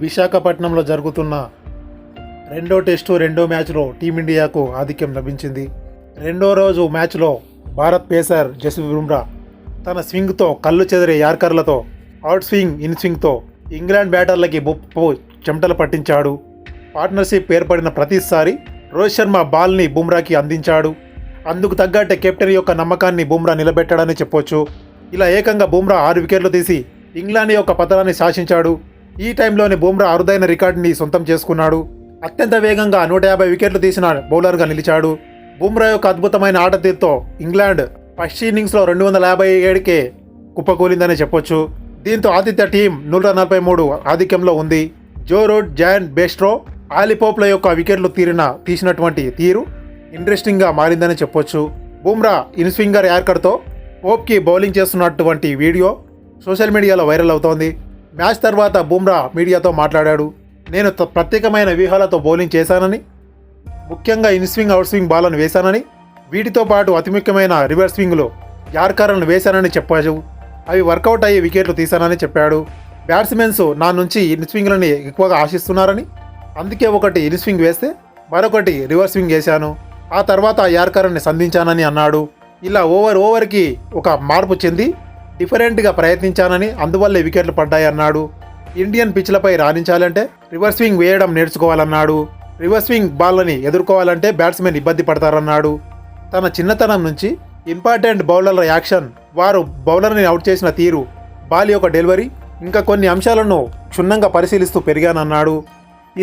విశాఖపట్నంలో జరుగుతున్న రెండో టెస్టు రెండో మ్యాచ్లో టీమిండియాకు ఆధిక్యం లభించింది. రెండో రోజు మ్యాచ్లో భారత్ పేసర్ జస్వి బుమ్రా తన స్వింగ్తో కళ్ళు చెదిరే యార్కర్లతో అవుట్ స్వింగ్ ఇన్ స్వింగ్తో ఇంగ్లాండ్ బ్యాటర్లకి బొప్పు చెమటలు పట్టించాడు. పార్ట్నర్షిప్ ఏర్పడిన ప్రతిసారి రోహిత్ శర్మ బాల్ని బుమ్రాకి అందించాడు. అందుకు తగ్గట్టే కెప్టెన్ యొక్క నమ్మకాన్ని బుమ్రా నిలబెట్టాడని చెప్పొచ్చు. ఇలా ఏకంగా బుమ్రా ఆరు వికెట్లు తీసి ఇంగ్లాండ్ యొక్క పతనాన్ని శాసించాడు. ఈ టైంలోనే బుమ్రా అరుదైన రికార్డుని సొంతం చేసుకున్నాడు. అత్యంత వేగంగా నూట యాభై వికెట్లు తీసిన బౌలర్గా నిలిచాడు. బుమ్రా యొక్క అద్భుతమైన ఆట తీరుతో ఇంగ్లాండ్ ఫస్ట్ ఇన్నింగ్స్లో రెండు వందల యాభై ఏడుకే కుప్పకూలిందని చెప్పొచ్చు. దీంతో ఆతిథ్య టీం నూట నలభై మూడు ఆధిక్యంలో ఉంది. జో జాన్ బెస్ట్రో ఆలిపోప్ల యొక్క వికెట్లు తీరిన తీసినటువంటి తీరు ఇంట్రెస్టింగ్గా మారిందని చెప్పొచ్చు. బుమ్రా ఇన్స్వింగర్ యార్కర్తో పోప్కి బౌలింగ్ చేస్తున్నటువంటి వీడియో సోషల్ మీడియాలో వైరల్ అవుతోంది. మ్యాచ్ తర్వాత బుమ్రా మీడియాతో మాట్లాడాడు. నేను త- ప్రత్యేకమైన వ్యూహాలతో బౌలింగ్ చేశానని ముఖ్యంగా ఇన్ స్వింగ్ అవుట్ స్వింగ్ బాలను వేశానని వీటితో పాటు అతి ముఖ్యమైన రివర్స్ స్వింగ్లో యార్కర్లను వేశానని చెప్పాడు. అవి వర్కౌట్ అయ్యే వికెట్లు తీశానని చెప్పాడు. బ్యాట్స్మెన్స్ నా నుంచి ఇన్ స్వింగ్లని ఎక్కువగా ఆశిస్తున్నారని అందుకే ఒకటి ఇన్ స్వింగ్ వేస్తే మరొకటి రివర్స్ స్వింగ్ వేశాను. ఆ తర్వాత ఆ యార్కర్ని సంధించానని అన్నాడు. ఇలా ఓవర్ ఓవర్కి ఒక మార్పు చెంది డిఫరెంట్గా ప్రయత్నించానని అందువల్లే వికెట్లు పడ్డాయన్నాడు. ఇండియన్ పిచ్లపై రాణించాలంటే రివర్స్ స్వింగ్ వేయడం నేర్చుకోవాలన్నాడు. రివర్స్ స్వింగ్ బాల్ని ఎదుర్కోవాలంటే బ్యాట్స్మెన్ ఇబ్బంది పడతారన్నాడు. తన చిన్నతనం నుంచి ఇంపార్టెంట్ బౌలర్ల యాక్షన్ వారు బౌలర్ని అవుట్ చేసిన తీరు బాల్ యొక్క డెలివరీ ఇంకా కొన్ని అంశాలను క్షుణ్ణంగా పరిశీలిస్తూ పెరిగానన్నాడు.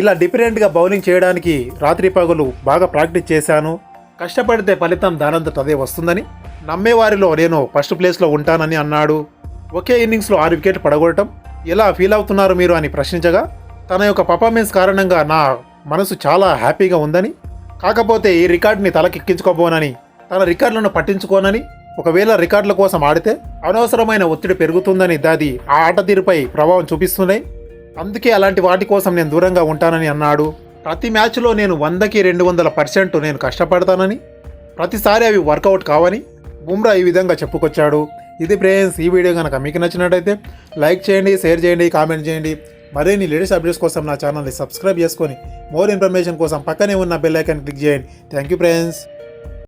ఇలా డిఫరెంట్గా బౌలింగ్ చేయడానికి రాత్రి పగలు బాగా ప్రాక్టీస్ చేశాను. కష్టపడితే ఫలితం దానంతట అదే వస్తుందని నమ్మేవారిలో నేను ఫస్ట్ ప్లేస్లో ఉంటానని అన్నాడు. ఒకే ఇన్నింగ్స్లో ఆరు వికెట్లు పడగొట్టడం ఎలా ఫీల్ అవుతున్నారు మీరు అని ప్రశ్నించగా తన యొక్క పర్ఫార్మెన్స్ కారణంగా నా మనసు చాలా హ్యాపీగా ఉందని కాకపోతే ఈ రికార్డుని తలకెక్కించుకోబోనని తన రికార్డులను పట్టించుకోనని ఒకవేళ రికార్డుల కోసం ఆడితే అనవసరమైన ఒత్తిడి పెరుగుతుందని దాది ఆ ఆట తీరుపై ప్రభావం చూపిస్తున్నాయి. అందుకే అలాంటి వాటి కోసం నేను దూరంగా ఉంటానని అన్నాడు. ప్రతి మ్యాచ్లో నేను వందకి రెండు వందల పర్సెంట్ నేను కష్టపడతానని ప్రతిసారి అవి వర్కౌట్ కావని బుమ్రా ఈ విధంగా చెప్పుకొచ్చాడు. ఇది ఫ్రెండ్స్ ఈ వీడియో కనుక మీకు నచ్చినట్టయితే లైక్ చేయండి షేర్ చేయండి కామెంట్ చేయండి. మరిన్ని లేటెస్ట్ అప్డేట్స్ కోసం నా ఛానల్ని సబ్స్క్రైబ్ చేసుకొని మోర్ ఇన్ఫర్మేషన్ కోసం పక్కనే ఉన్న బెల్ ఐకాన్ క్లిక్ చేయండి. Thank you friends.